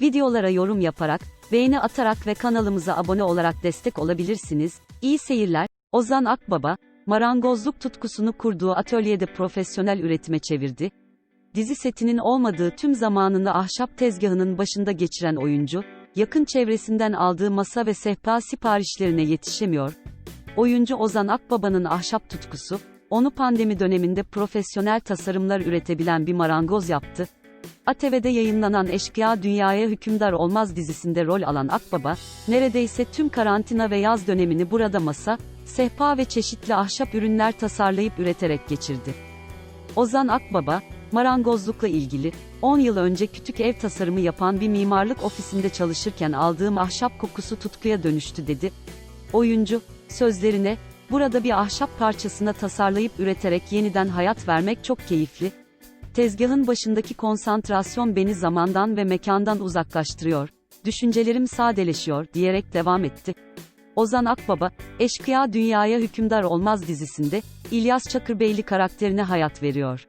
Videolara yorum yaparak, beğeni atarak ve kanalımıza abone olarak destek olabilirsiniz. İyi seyirler. Ozan Akbaba, marangozluk tutkusunu kurduğu atölyede profesyonel üretime çevirdi. Dizi setinin olmadığı tüm zamanını ahşap tezgahının başında geçiren oyuncu, yakın çevresinden aldığı masa ve sehpa siparişlerine yetişemiyor. Oyuncu Ozan Akbaba'nın ahşap tutkusu, onu pandemi döneminde profesyonel tasarımlar üretebilen bir marangoz yaptı. ATV'de yayınlanan Eşkıya Dünyaya Hükümdar Olmaz dizisinde rol alan Akbaba, neredeyse tüm karantina ve yaz dönemini burada masa, sehpa ve çeşitli ahşap ürünler tasarlayıp üreterek geçirdi. Ozan Akbaba, marangozlukla ilgili, 10 yıl önce kütük ev tasarımı yapan bir mimarlık ofisinde çalışırken aldığım ahşap kokusu tutkuya dönüştü dedi. Oyuncu, sözlerine, burada bir ahşap parçasına tasarlayıp üreterek yeniden hayat vermek çok keyifli. Tezgahın başındaki konsantrasyon beni zamandan ve mekandan uzaklaştırıyor. Düşüncelerim sadeleşiyor diyerek devam etti. Ozan Akbaba, Eşkıya Dünyaya Hükümdar Olmaz dizisinde, İlyas Çakırbeyli karakterine hayat veriyor.